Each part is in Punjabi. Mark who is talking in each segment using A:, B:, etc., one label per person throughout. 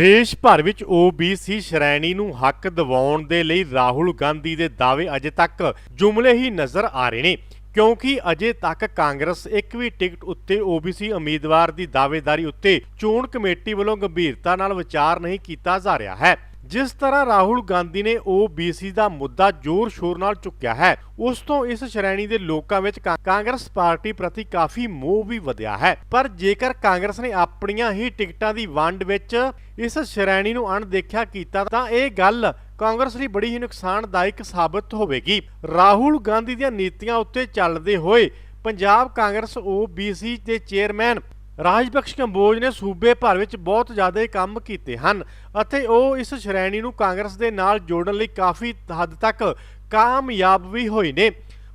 A: ਦੇਸ਼ ਭਰ ਵਿੱਚ OBC ਸ਼੍ਰੇਣੀ ਨੂੰ ਹੱਕ ਦਿਵਾਉਣ ਦੇ ਲਈ ਰਾਹੁਲ ਗਾਂਧੀ ਦੇ ਦਾਅਵੇ ਅਜੇ ਤੱਕ ਜੁਮਲੇ ਹੀ ਨਜ਼ਰ ਆ ਰਹੇ ਨੇ, ਕਿਉਂਕਿ ਅਜੇ ਤੱਕ ਕਾਂਗਰਸ ਇੱਕ ਵੀ ਟਿਕਟ ਉੱਤੇ OBC ਉਮੀਦਵਾਰ ਦੀ ਦਾਅਵੇਦਾਰੀ ਉੱਤੇ ਚੋਣ ਕਮੇਟੀ ਵੱਲੋਂ ਗੰਭੀਰਤਾ ਨਾਲ ਵਿਚਾਰ ਨਹੀਂ ਕੀਤਾ ਜਾ ਰਿਹਾ ਹੈ। ਜਿਸ ਤਰ੍ਹਾਂ ਰਾਹੁਲ ਗਾਂਧੀ ਨੇ OBC ਦਾ ਮੁੱਦਾ ਜ਼ੋਰ-ਸ਼ੋਰ ਨਾਲ ਚੁੱਕਿਆ ਹੈ, ਉਸ ਤੋਂ ਇਸ ਸ਼੍ਰੇਣੀ ਦੇ ਲੋਕਾਂ ਵਿੱਚ ਕਾਂਗਰਸ ਪਾਰਟੀ ਪ੍ਰਤੀ ਕਾਫੀ ਮੋਹ ਵੀ ਵਧਿਆ ਹੈ। ਪਰ ਜੇਕਰ ਕਾਂਗਰਸ ਨੇ ਆਪਣੀਆਂ ਹੀ ਟਿਕਟਾਂ ਦੀ ਵੰਡ ਵਿੱਚ ਇਸ ਸ਼੍ਰੇਣੀ ਨੂੰ ਅਣਦੇਖਿਆ ਕੀਤਾ, ਤਾਂ ਇਹ ਗੱਲ ਕਾਂਗਰਸ ਲਈ ਬੜੀ ਹੀ ਨੁਕਸਾਨਦਾਇਕ ਸਾਬਤ ਹੋਵੇਗੀ। ਰਾਹੁਲ ਗਾਂਧੀ ਦੀਆਂ ਨੀਤੀਆਂ ਉੱਤੇ ਚੱਲਦੇ ਹੋਏ ਪੰਜਾਬ ਕਾਂਗਰਸ OBC ਦੇ ਚੇਅਰਮੈਨ ਰਾਜਬਖਸ਼ ਕੰਬੋਜ ਨੇ ਸੂਬੇ ਭਰ ਵਿੱਚ ਬਹੁਤ ਜ਼ਿਆਦਾ ਕੰਮ ਕੀਤੇ ਹਨ ਅਤੇ ਉਹ ਇਸ ਸ਼੍ਰੇਣੀ ਨੂੰ ਕਾਂਗਰਸ ਦੇ ਨਾਲ ਜੋੜਨ ਲਈ ਕਾਫੀ ਹੱਦ ਤੱਕ ਕਾਮਯਾਬ ਵੀ ਹੋਏ ਨੇ।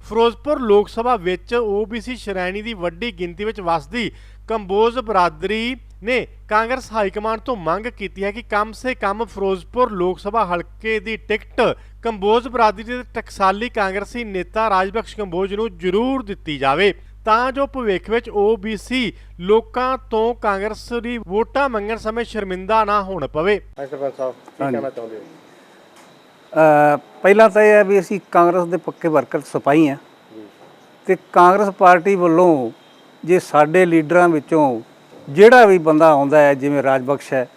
A: ਫਿਰੋਜ਼ਪੁਰ ਲੋਕ ਸਭਾ ਵਿੱਚ OBC ਸ਼੍ਰੇਣੀ ਦੀ ਵੱਡੀ ਗਿਣਤੀ ਵਿੱਚ ਵਸਦੀ ਕੰਬੋਜ ਬਰਾਦਰੀ ਨੇ ਕਾਂਗਰਸ ਹਾਈਕਮਾਂਡ ਤੋਂ ਮੰਗ ਕੀਤੀ ਹੈ ਕਿ ਕਮ ਸੇ ਕਮ ਫਿਰੋਜ਼ਪੁਰ ਲੋਕ ਸਭਾ ਹਲਕੇ ਦੀ ਟਿਕਟ ਕੰਬੋਜ ਬਰਾਦਰੀ ਦੇ ਟਕਸਾਲੀ ਕਾਂਗਰਸੀ ਨੇਤਾ ਰਾਜਬਖਸ਼ ਕੰਬੋਜ ਨੂੰ ਜ਼ਰੂਰ ਦਿੱਤੀ ਜਾਵੇ। ਤਾਂ ਜੋ ਭਵਿੱਖ ਵਿੱਚ OBC ਲੋਕਾਂ ਤੋਂ ਕਾਂਗਰਸ ਦੀ ਵੋਟਾਂ ਮੰਗਣ ਸਮੇਂ ਸ਼ਰਮਿੰਦਾ ਨਾ ਹੋਣ ਪਵੇ।
B: ਹਾਂਜੀ ਸਰਪੰਚ ਸਾਹਿਬ ਕੀ ਕਹਿਣਾ ਚਾਹੁੰਦੇ ਹੋ?
C: ਅ, ਪਹਿਲਾਂ ਤਾਂ ਇਹ ਹੈ ਵੀ ਅਸੀਂ ਕਾਂਗਰਸ ਦੇ ਪੱਕੇ ਵਰਕਰ ਸਿਪਾਹੀ ਆ ਤੇ ਕਾਂਗਰਸ ਪਾਰਟੀ ਵੱਲੋਂ ਜੇ ਸਾਡੇ ਲੀਡਰਾਂ ਵਿੱਚੋਂ ਜਿਹੜਾ ਵੀ ਬੰਦਾ ਆਉਂਦਾ ਹੈ ਜਿਵੇਂ ਰਾਜਬਖਸ਼ ਹੈ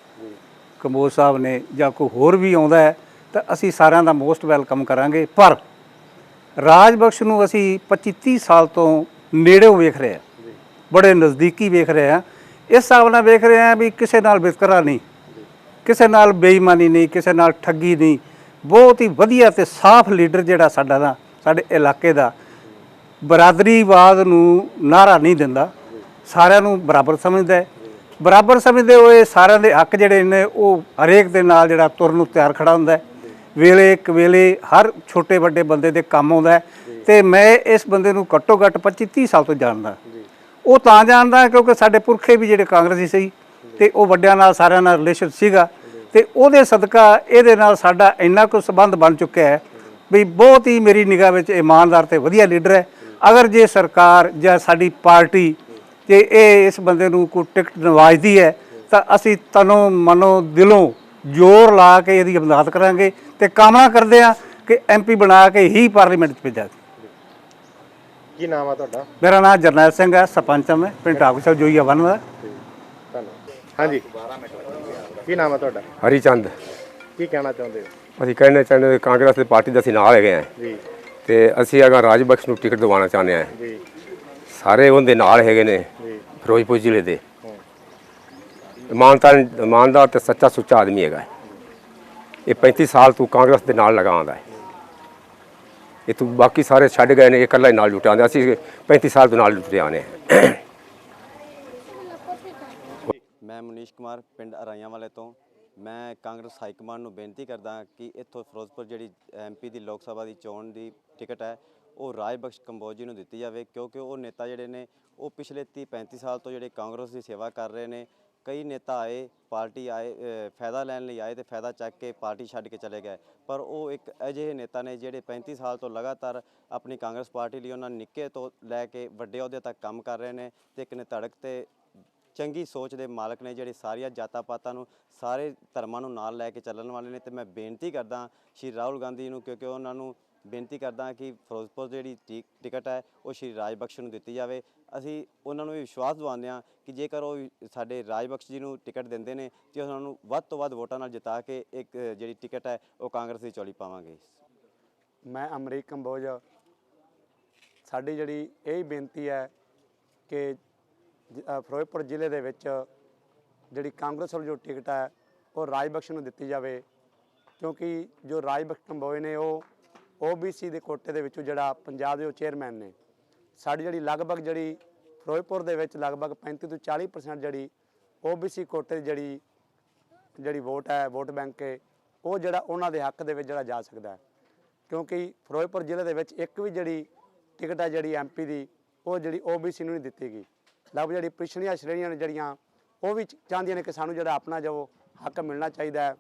C: ਕੰਬੋਜ ਸਾਹਿਬ ਨੇ ਜਾਂ ਕੋਈ ਹੋਰ ਵੀ ਆਉਂਦਾ ਹੈ ਤਾਂ ਅਸੀਂ ਸਾਰਿਆਂ ਦਾ ਮੋਸਟ ਵੈਲਕਮ ਕਰਾਂਗੇ। ਪਰ ਰਾਜਬਖਸ਼ ਨੂੰ ਅਸੀਂ 25 30 ਸਾਲ ਤੋਂ ਨੇੜਿਓਂ ਵੇਖ ਰਹੇ ਆ। ਬੜੇ ਨਜ਼ਦੀਕੀ ਵੇਖ ਰਹੇ ਹਾਂ ਇਸ ਹਿਸਾਬ ਨਾਲ ਵੇਖ ਰਹੇ ਹਾਂ ਵੀ ਕਿਸੇ ਨਾਲ ਵਿਤਕਰਾ ਨਹੀਂ, ਕਿਸੇ ਨਾਲ ਬੇਈਮਾਨੀ ਨਹੀਂ, ਕਿਸੇ ਨਾਲ ਠੱਗੀ ਨਹੀਂ। ਬਹੁਤ ਹੀ ਵਧੀਆ ਤੇ ਸਾਫ਼ ਲੀਡਰ ਜਿਹੜਾ ਸਾਡਾ ਨਾ, ਸਾਡੇ ਇਲਾਕੇ ਦਾ, ਬਰਾਦਰੀਵਾਦ ਨੂੰ ਨਾਰਾ ਨਹੀਂ ਦਿੰਦਾ। ਸਾਰਿਆਂ ਨੂੰ ਬਰਾਬਰ ਸਮਝਦਾ ਬਰਾਬਰ ਸਮਝਦੇ ਹੋਏ ਸਾਰਿਆਂ ਦੇ ਹੱਕ ਜਿਹੜੇ ਨੇ, ਉਹ ਹਰੇਕ ਦੇ ਨਾਲ ਜਿਹੜਾ ਤੁਰਨ ਨੂੰ ਤਿਆਰ ਖੜਾ ਹੁੰਦਾ ਵੇਲੇ ਇੱਕ ਵੇਲੇ ਹਰ ਛੋਟੇ ਵੱਡੇ ਬੰਦੇ ਦੇ ਕੰਮ ਆਉਂਦਾ ਤੇ ਮੈਂ ਇਸ ਬੰਦੇ ਨੂੰ ਘੱਟੋ ਘੱਟ 25 30 ਸਾਲ ਤੋਂ ਜਾਣਦਾ। ਉਹ ਤਾਂ ਜਾਣਦਾ ਕਿਉਂਕਿ ਸਾਡੇ ਪੁਰਖੇ ਵੀ ਜਿਹੜੇ ਕਾਂਗਰਸੀ ਸੀ ਤੇ ਉਹ ਵੱਡਿਆਂ ਨਾਲ ਸਾਰਿਆਂ ਨਾਲ ਰਿਲੇਸ਼ਨ ਸੀਗਾ ਤੇ ਉਹਦੇ ਸਦਕਾ ਇਹਦੇ ਨਾਲ ਸਾਡਾ ਇੰਨਾ ਕੁ ਸਬੰਧ ਬਣ ਚੁੱਕਿਆ ਹੈ ਵੀ ਬਹੁਤ ਹੀ ਮੇਰੀ ਨਿਗਾਹ ਵਿੱਚ ਇਮਾਨਦਾਰ ਤੇ ਵਧੀਆ ਲੀਡਰ ਹੈ। ਅਗਰ ਜੇ ਸਰਕਾਰ ਜਾਂ ਸਾਡੀ ਪਾਰਟੀ ਜੇ ਇਹ ਇਸ ਬੰਦੇ ਨੂੰ ਕੋਈ ਟਿਕਟ ਨਵਾਜਦੀ ਹੈ ਤਾਂ ਅਸੀਂ ਤਨੋਂ ਮਨੋਂ ਦਿਲੋਂ ਜ਼ੋਰ ਲਾ ਕੇ ਇਹਦੀ ਮਦਦ ਕਰਾਂਗੇ ਤੇ ਕਾਮਨਾ ਕਰਦੇ ਆ ਕਿ ਐਮਪੀ ਬਣਾ ਕੇ ਹੀ ਪਾਰਲੀਮੈਂਟ 'ਚ ਭੇਜਾਂਗੇ
B: ਕੀ ਨਾਮ ਆ ਤੁਹਾਡਾ?
C: ਮੇਰਾ ਨਾਮ ਜਰਨੈਲ ਸਿੰਘ ਹੈ ਸਰਪੰਚ ਹਾਂ ਮੈਂ ਪਿੰਡ ਟਾਕੂਸਲ ਜੋਈਆ ਵਨ ਦਾ
B: ਧੰਨਵਾਦ। ਹਾਂਜੀ। ਕੀ ਨਾਮ ਆ ਤੁਹਾਡਾ?
D: ਹਰੀ ਚੰਦ
B: ਕੀ ਕਹਿਣਾ ਚਾਹੁੰਦੇ ਹੋ?
D: ਅਸੀਂ ਕਹਿਣਾ ਚਾਹੁੰਦੇ ਹਾਂ ਕਾਂਗਰਸ ਦੀ ਪਾਰਟੀ ਦੇ ਅਸੀਂ ਨਾਲ ਹੈਗੇ ਹਾਂ।
B: ਜੀ।
D: ਤੇ ਅਸੀਂ ਅਗਰ ਰਾਜਬਖਸ਼ ਨੂੰ ਟਿਕਟ ਦਿਵਾਉਣਾ ਚਾਹੁੰਦੇ ਹਾਂ।
B: ਜੀ।
D: ਸਾਰੇ ਉਹਦੇ ਨਾਲ ਹੈਗੇ ਨੇ
B: ਜੀ।
D: ਫਿਰੋਜ਼ਪੁਰ ਜ਼ਿਲ੍ਹੇ ਦੇ। ਇਮਾਨਦਾਰ ਇਮਾਨਦਾਰ ਤੇ ਸੱਚਾ ਸੁੱਚਾ ਆਦਮੀ ਹੈਗਾ। ਇਹ 35 ਸਾਲ ਤੋਂ ਕਾਂਗਰਸ ਦੇ ਨਾਲ ਲਗਾ ਆਉਂਦਾ ਹੈ। ਇਹ ਤੋਂ ਬਾਕੀ ਸਾਰੇ ਛੱਡ ਗਏ ਨੇ, ਇਹ ਇਕੱਲਾ ਹੀ ਨਾਲ ਜੁਟਿਆ ਆਉਂਦਾ ਅਸੀਂ 35 ਸਾਲ ਤੋਂ ਨਾਲ ਜੁਟੇ ਆਨੇ
E: ਮੈਂ ਮਨੀਸ਼ ਕੁਮਾਰ, ਪਿੰਡ ਅਰਾਈਆਂ ਵਾਲੇ ਤੋਂ। ਮੈਂ ਕਾਂਗਰਸ ਹਾਈ ਕਮਾਂਡ ਨੂੰ ਬੇਨਤੀ ਕਰਦਾ ਕਿ ਇੱਥੋਂ ਫਿਰੋਜ਼ਪੁਰ ਜਿਹੜੀ ਐਮਪੀ ਦੀ ਲੋਕ ਸਭਾ ਦੀ ਚੋਣ ਦੀ ਟਿਕਟ ਹੈ, ਉਹ ਰਾਜਬਖਸ਼ ਕੰਬੋਜ ਜੀ ਨੂੰ ਦਿੱਤੀ ਜਾਵੇ, ਕਿਉਂਕਿ ਉਹ ਨੇਤਾ ਜਿਹੜੇ ਨੇ, ਉਹ ਪਿਛਲੇ 30 35 ਸਾਲ ਤੋਂ ਜਿਹੜੇ ਕਾਂਗਰਸ ਦੀ ਸੇਵਾ ਕਰ ਰਹੇ ਨੇ ਕਈ ਨੇਤਾ ਆਏ, ਪਾਰਟੀ ਆਏ ਫਾਇਦਾ ਲੈਣ ਲਈ ਆਏ ਤੇ ਫਾਇਦਾ ਚੱਕ ਕੇ ਪਾਰਟੀ ਛੱਡ ਕੇ ਚਲੇ ਗਏ। ਪਰ ਉਹ ਇੱਕ ਅਜਿਹੇ ਨੇਤਾ ਨੇ ਜਿਹੜੇ 35 ਸਾਲ ਤੋਂ ਲਗਾਤਾਰ ਆਪਣੀ ਕਾਂਗਰਸ ਪਾਰਟੀ ਲਈ ਉਹਨਾਂ ਨਿੱਕੇ ਤੋਂ ਲੈ ਕੇ ਵੱਡੇ ਅਹੁਦੇ ਤੱਕ ਕੰਮ ਕਰ ਰਹੇ ਨੇ ਤੇ ਇੱਕ ਨੇ ਧੜਕ ਤੇ ਚੰਗੀ ਸੋਚ ਦੇ ਮਾਲਕ ਨੇ ਜਿਹੜੇ ਸਾਰੀਆਂ ਜਾਤਾਂ ਪਾਤਾਂ ਨੂੰ, ਸਾਰੇ ਧਰਮਾਂ ਨੂੰ ਨਾਲ ਲੈ ਕੇ ਚੱਲਣ ਵਾਲੇ ਨੇ ਤੇ ਮੈਂ ਬੇਨਤੀ ਕਰਦਾ ਸ਼੍ਰੀ ਰਾਹੁਲ ਗਾਂਧੀ ਨੂੰ ਕਿਉਂਕਿ ਉਹਨਾਂ ਨੂੰ ਬੇਨਤੀ ਕਰਦਾ ਕਿ ਫਿਰੋਜ਼ਪੁਰ ਜਿਹੜੀ ਟੀ- ਟਿਕਟ ਹੈ, ਉਹ ਸ਼੍ਰੀ ਰਾਜ ਬਖਸ਼ ਨੂੰ ਦਿੱਤੀ ਜਾਵੇ। ਅਸੀਂ ਉਹਨਾਂ ਨੂੰ ਇਹ ਵਿਸ਼ਵਾਸ ਦਿਵਾਉਂਦੇ ਹਾਂ ਕਿ ਜੇਕਰ ਉਹ ਸਾਡੇ ਰਾਜਬਖਸ਼ ਜੀ ਨੂੰ ਟਿਕਟ ਦਿੰਦੇ ਨੇ, ਤੇ ਉਹਨਾਂ ਨੂੰ ਵੱਧ ਤੋਂ ਵੱਧ ਵੋਟਾਂ ਨਾਲ ਜਿਤਾ ਕੇ ਇੱਕ ਜਿਹੜੀ ਟਿਕਟ ਹੈ, ਉਹ ਕਾਂਗਰਸ ਦੀ ਚੋਲੀ ਪਾਵਾਂਗੇ।
F: ਮੈਂ ਅਮਰੀਕ ਕੰਬੋਜ, ਸਾਡੀ ਜਿਹੜੀ ਇਹ ਬੇਨਤੀ ਹੈ ਕਿ ਫਿਰੋਜ਼ਪੁਰ ਜ਼ਿਲ੍ਹੇ ਦੇ ਵਿੱਚ ਜਿਹੜੀ ਕਾਂਗਰਸ ਵੱਲੋਂ ਜੋ ਟਿਕਟ ਹੈ, ਉਹ ਰਾਜਬਖਸ਼ ਨੂੰ ਦਿੱਤੀ ਜਾਵੇ, ਕਿਉਂਕਿ ਜੋ ਰਾਜ ਬਖਸ਼ ਕੰਬੋਜ ਨੇ, ਉਹ OBC ਦੇ ਕੋਟੇ ਦੇ ਵਿੱਚੋਂ ਜਿਹੜਾ ਪੰਜਾਬ ਦੇ ਉਹ ਚੇਅਰਮੈਨ ਨੇ, ਸਾਡੀ ਜਿਹੜੀ ਲਗਭਗ ਜਿਹੜੀ ਫਿਰੋਜ਼ਪੁਰ ਦੇ ਵਿੱਚ ਲਗਭਗ 35 ਤੋਂ 40% ਜਿਹੜੀ OBC ਕੋਟੇ ਦੀ ਜਿਹੜੀ ਜਿਹੜੀ ਵੋਟ ਹੈ, ਵੋਟ ਬੈਂਕ ਹੈ, ਉਹ ਜਿਹੜਾ ਉਹਨਾਂ ਦੇ ਹੱਕ ਦੇ ਵਿੱਚ ਜਿਹੜਾ ਜਾ ਸਕਦਾ ਹੈ। ਕਿਉਂਕਿ ਫਿਰੋਜ਼ਪੁਰ ਜ਼ਿਲ੍ਹੇ ਦੇ ਵਿੱਚ ਇੱਕ ਵੀ ਜਿਹੜੀ ਟਿਕਟ ਹੈ ਜਿਹੜੀ ਐਮਪੀ ਦੀ, ਉਹ ਜਿਹੜੀ OBC ਨੂੰ ਨਹੀਂ ਦਿੱਤੀ ਗਈ। ਲਗਭਗ ਜਿਹੜੀ ਪਿਛੜੀਆਂ ਸ਼੍ਰੇਣੀਆਂ ਨੇ ਜਿਹੜੀਆਂ, ਉਹ ਵੀ ਚਾਹੁੰਦੀਆਂ ਨੇ ਕਿ ਸਾਨੂੰ ਜਿਹੜਾ ਆਪਣਾ ਜੋ ਹੱਕ ਮਿਲਣਾ ਚਾਹੀਦਾ ਹੈ।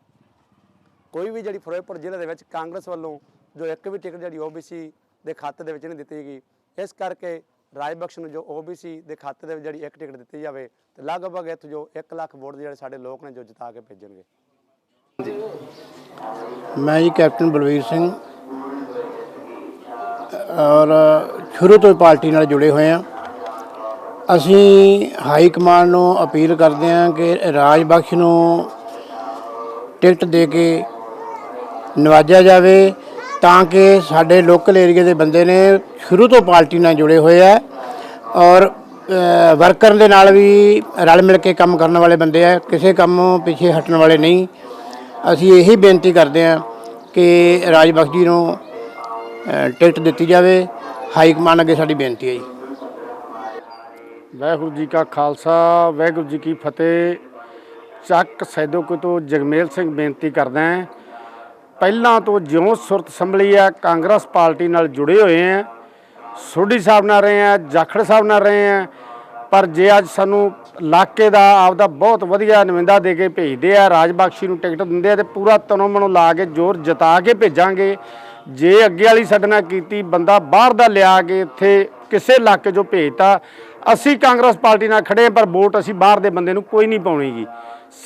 F: ਕੋਈ ਵੀ ਜਿਹੜੀ ਫਿਰੋਜ਼ਪੁਰ ਜ਼ਿਲ੍ਹੇ ਦੇ ਵਿੱਚ ਕਾਂਗਰਸ ਵੱਲੋਂ ਜੋ ਇੱਕ ਵੀ ਟਿਕਟ ਜਿਹੜੀ OBC ਦੇ ਖਾਤੇ ਦੇ ਵਿੱਚ ਨਹੀਂ ਦਿੱਤੀ ਗਈ, ਇਸ ਕਰਕੇ ਰਾਜ ਬਖਸ਼ ਨੂੰ ਜੋ ਓਬੀਸੀ ਦੇ ਖਾਤੇ ਦੇ ਵਿੱਚ ਜਿਹੜੀ ਇੱਕ ਟਿਕਟ ਦਿੱਤੀ ਜਾਵੇ, ਤੇ ਲਗਭਗ ਇੱਥੇ ਜੋ 1 ਲੱਖ ਵੋਟ ਜਿਹੜੇ ਸਾਡੇ ਲੋਕ ਨੇ ਜੋ ਜਿਤਾ ਕੇ ਭੇਜਣਗੇ।
G: ਮੈਂ ਜੀ ਕੈਪਟਨ ਬਲਵੀਰ ਸਿੰਘ, ਔਰ ਸ਼ੁਰੂ ਤੋਂ ਹੀ ਪਾਰਟੀ ਨਾਲ ਜੁੜੇ ਹੋਏ ਹਾਂ। ਅਸੀਂ ਹਾਈ ਕਮਾਂਡ ਨੂੰ ਅਪੀਲ ਕਰਦੇ ਹਾਂ ਕਿ ਰਾਜ ਬਖਸ਼ ਨੂੰ ਟਿਕਟ ਦੇ ਕੇ ਨਵਾਜਿਆ ਜਾਵੇ। ਤਾਂ ਕਿ ਸਾਡੇ ਲੋਕਲ ਏਰੀਆ ਦੇ ਬੰਦੇ ਨੇ ਸ਼ੁਰੂ ਤੋਂ ਪਾਰਟੀ ਨਾਲ ਜੁੜੇ ਹੋਏ ਆ ਔਰ ਵਰਕਰ ਦੇ ਨਾਲ ਵੀ ਰਲ ਮਿਲ ਕੇ ਕੰਮ ਕਰਨ ਵਾਲੇ ਬੰਦੇ ਆ, ਕਿਸੇ ਕੰਮ ਪਿੱਛੇ ਹਟਣ ਵਾਲੇ ਨਹੀਂ। ਅਸੀਂ ਇਹੀ ਬੇਨਤੀ ਕਰਦੇ ਹਾਂ ਕਿ ਰਾਜ ਬਖਸ਼ ਜੀ ਨੂੰ ਟਿਕਟ ਦਿੱਤੀ ਜਾਵੇ। ਹਾਈ ਕਮਾਨ ਅੱਗੇ ਸਾਡੀ ਬੇਨਤੀ ਹੈ ਜੀ।
H: ਵਾਹਿਗੁਰੂ ਜੀ ਕਾ ਖਾਲਸਾ, ਵਾਹਿਗੁਰੂ ਜੀ ਕੀ ਫਤਿਹ। ਚੱਕ ਸੈਦੋਕੋ ਤੋਂ ਜਗਮੇਲ ਸਿੰਘ ਬੇਨਤੀ ਕਰਦਾ ਹਾਂ ਪਹਿਲਾਂ ਤੋਂ ਜਿਉਂ ਸੁਰਤ ਸੰਭਲੀ ਹੈ ਕਾਂਗਰਸ ਪਾਰਟੀ ਨਾਲ ਜੁੜੇ ਹੋਏ ਹਾਂ ਸੋਢੀ ਸਾਹਿਬ ਨਾਲ ਰਹੇ ਹਾਂ ਜਾਖੜ ਸਾਹਿਬ ਨਾਲ ਰਹੇ ਹਾਂ ਪਰ ਜੇ ਅੱਜ ਸਾਨੂੰ ਇਲਾਕੇ ਦਾ, ਆਪਦਾ ਬਹੁਤ ਵਧੀਆ ਨੁਮਾਇੰਦਾ ਦੇ ਕੇ ਭੇਜਦੇ ਆ, ਰਾਜਬਖਸ਼ੀ ਨੂੰ ਟਿਕਟ ਦਿੰਦੇ ਆ ਤੇ ਪੂਰਾ ਤਨੋਂ ਮਨੋਂ ਲਾ ਕੇ ਜ਼ੋਰ ਜਤਾ ਕੇ ਭੇਜਾਂਗੇ, ਜੇ ਅੱਗੇ ਵਾਲੀ ਸਾਡੇ ਨਾਲ ਕੀਤੀ, ਬੰਦਾ ਬਾਹਰ ਦਾ ਲਿਆ ਕੇ ਇੱਥੇ ਕਿਸੇ ਇਲਾਕੇ 'ਚੋਂ ਭੇਜਤਾ, ਅਸੀਂ ਕਾਂਗਰਸ ਪਾਰਟੀ ਨਾਲ ਖੜੇ ਪਰ ਵੋਟ ਅਸੀਂ ਬਾਹਰ ਦੇ ਬੰਦੇ ਨੂੰ ਕੋਈ ਨਹੀਂ ਪਾਉਣੀਗੀ।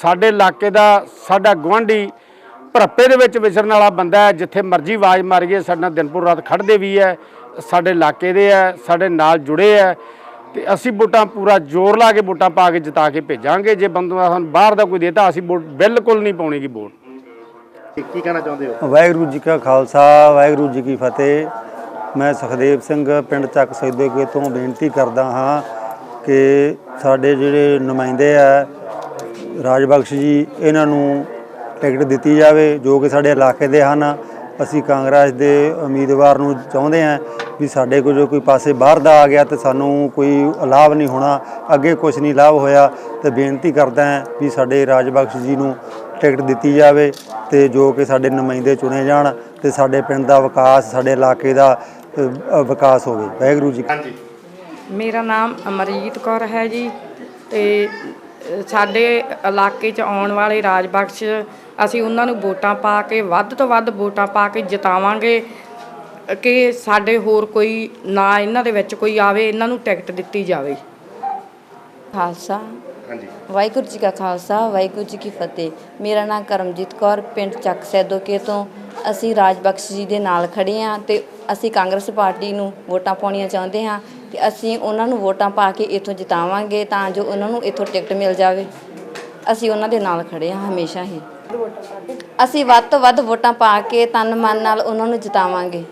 H: ਸਾਡੇ ਇਲਾਕੇ ਦਾ, ਸਾਡਾ ਗੁਆਂਢੀ ਭਰੱਪੇ ਦੇ ਵਿੱਚ ਵਿਚਰਨ ਵਾਲਾ ਬੰਦਾ ਹੈ ਜਿੱਥੇ ਮਰਜ਼ੀ ਆਵਾਜ਼ ਮਾਰੀਏ ਸਾਡੇ ਨਾਲ ਦਿਨਪੁਰ ਰਾਤ ਖੜਦੇ ਵੀ ਹੈ ਸਾਡੇ ਇਲਾਕੇ ਦੇ ਹੈ ਸਾਡੇ ਨਾਲ ਜੁੜੇ ਹੈ ਤੇ ਅਸੀਂ ਵੋਟਾਂ ਪੂਰਾ ਜ਼ੋਰ ਲਾ ਕੇ ਵੋਟਾਂ ਪਾ ਕੇ ਜਿਤਾ ਕੇ ਭੇਜਾਂਗੇ। ਜੇ ਬੰਦਾ ਸਾਨੂੰ ਬਾਹਰ ਦਾ ਕੋਈ ਦੇਤਾ ਅਸੀਂ ਵੋਟ ਬਿਲਕੁਲ ਨਹੀਂ ਪਾਉਣੀਗੀ ਵੋਟ।
B: ਕੀ ਕਹਿਣਾ ਚਾਹੁੰਦੇ ਹੋ?
I: ਵਾਹਿਗੁਰੂ ਜੀ ਕਾ ਖਾਲਸਾ ਵਾਹਿਗੁਰੂ ਜੀ ਕੀ ਫਤਿਹ। ਮੈਂ ਸੁਖਦੇਵ ਸਿੰਘ ਪਿੰਡ ਚੱਕ ਸੈਦੋਕੇ ਤੋਂ ਬੇਨਤੀ ਕਰਦਾ ਹਾਂ ਕਿ ਸਾਡੇ ਜਿਹੜੇ ਨੁਮਾਇੰਦੇ ਆ ਰਾਜ ਬਖਸ਼ ਜੀ ਇਹਨਾਂ ਨੂੰ ਟਿਕਟ ਦਿੱਤੀ ਜਾਵੇ ਜੋ ਕਿ ਸਾਡੇ ਇਲਾਕੇ ਦੇ ਹਨ। ਅਸੀਂ ਕਾਂਗਰਸ ਦੇ ਉਮੀਦਵਾਰ ਨੂੰ ਚਾਹੁੰਦੇ ਹਾਂ ਵੀ ਸਾਡੇ ਕੋਲ ਜੋ ਕੋਈ ਪਾਸੇ ਬਾਹਰ ਦਾ ਆ ਗਿਆ ਤੇ ਸਾਨੂੰ ਕੋਈ ਲਾਭ ਨਹੀਂ ਹੋਣਾ ਅੱਗੇ ਕੁਝ ਨਹੀਂ ਲਾਭ ਹੋਇਆ ਤੇ ਬੇਨਤੀ ਕਰਦਾ ਹਾਂ ਵੀ ਸਾਡੇ ਰਾਜ ਬਖਸ਼ ਜੀ ਨੂੰ ਟਿਕਟ ਦਿੱਤੀ ਜਾਵੇ ਤੇ ਜੋ ਕਿ ਸਾਡੇ ਨੁਮਾਇੰਦੇ ਚੁਣੇ ਜਾਣ ਤੇ ਸਾਡੇ ਪਿੰਡ ਦਾ ਵਿਕਾਸ ਸਾਡੇ ਇਲਾਕੇ ਦਾ ਵਿਕਾਸ ਹੋਵੇ। ਵਾਹਿਗੁਰੂ ਜੀ
J: ਮੇਰਾ ਨਾਮ ਅਮਰੀਤ ਕੌਰ ਹੈ ਜੀ ਤੇ ਸਾਡੇ ਇਲਾਕੇ 'ਚ ਆਉਣ ਵਾਲੇ ਰਾਜ ਬਖਸ਼ ਅਸੀਂ ਉਹਨਾਂ ਨੂੰ ਵੋਟਾਂ ਪਾ ਕੇ ਵੱਧ ਤੋਂ ਵੱਧ ਵੋਟਾਂ ਪਾ ਕੇ ਜਿਤਾਵਾਂਗੇ ਕਿ ਸਾਡੇ ਹੋਰ ਕੋਈ ਨਾ ਇਹਨਾਂ ਦੇ ਵਿੱਚ ਕੋਈ ਆਵੇ ਇਹਨਾਂ ਨੂੰ ਟਿਕਟ ਦਿੱਤੀ ਜਾਵੇ।
K: ਖਾਲਸਾ।
B: ਹਾਂਜੀ।
K: ਵਾਹਿਗੁਰੂ ਜੀ ਕਾ ਖਾਲਸਾ ਵਾਹਿਗੁਰੂ ਜੀ ਕੀ ਫਤਿਹ। ਮੇਰਾ ਨਾਮ ਕਰਮਜੀਤ ਕੌਰ ਪਿੰਡ ਚੱਕ ਸੈਦੋਕੇ ਤੋਂ। ਅਸੀਂ ਰਾਜ ਬਖਸ਼ ਜੀ ਦੇ ਨਾਲ ਖੜੇ ਹਾਂ ਤੇ ਅਸੀਂ ਕਾਂਗਰਸ ਪਾਰਟੀ ਨੂੰ ਵੋਟਾਂ ਪਾਉਣੀਆਂ ਚਾਹੁੰਦੇ ਹਾਂ। ਤੇ ਅਸੀਂ ਉਹਨਾਂ ਨੂੰ ਵੋਟਾਂ ਪਾ ਕੇ ਇੱਥੋਂ ਜਿਤਾਵਾਂਗੇ ਤਾਂ ਜੋ ਉਹਨਾਂ ਨੂੰ ਇੱਥੋਂ ਟਿਕਟ ਮਿਲ ਜਾਵੇ। ਅਸੀਂ ਉਹਨਾਂ ਦੇ ਨਾਲ ਖੜੇ ਹਾਂ ਹਮੇਸ਼ਾ ਹੀ। ਅਸੀਂ ਵੱਧ ਤੋਂ ਵੱਧ ਵੋਟਾਂ ਪਾ ਕੇ ਤਨ ਮਨ ਨਾਲ ਉਹਨਾਂ ਨੂੰ ਜਿਤਾਵਾਂਗੇ।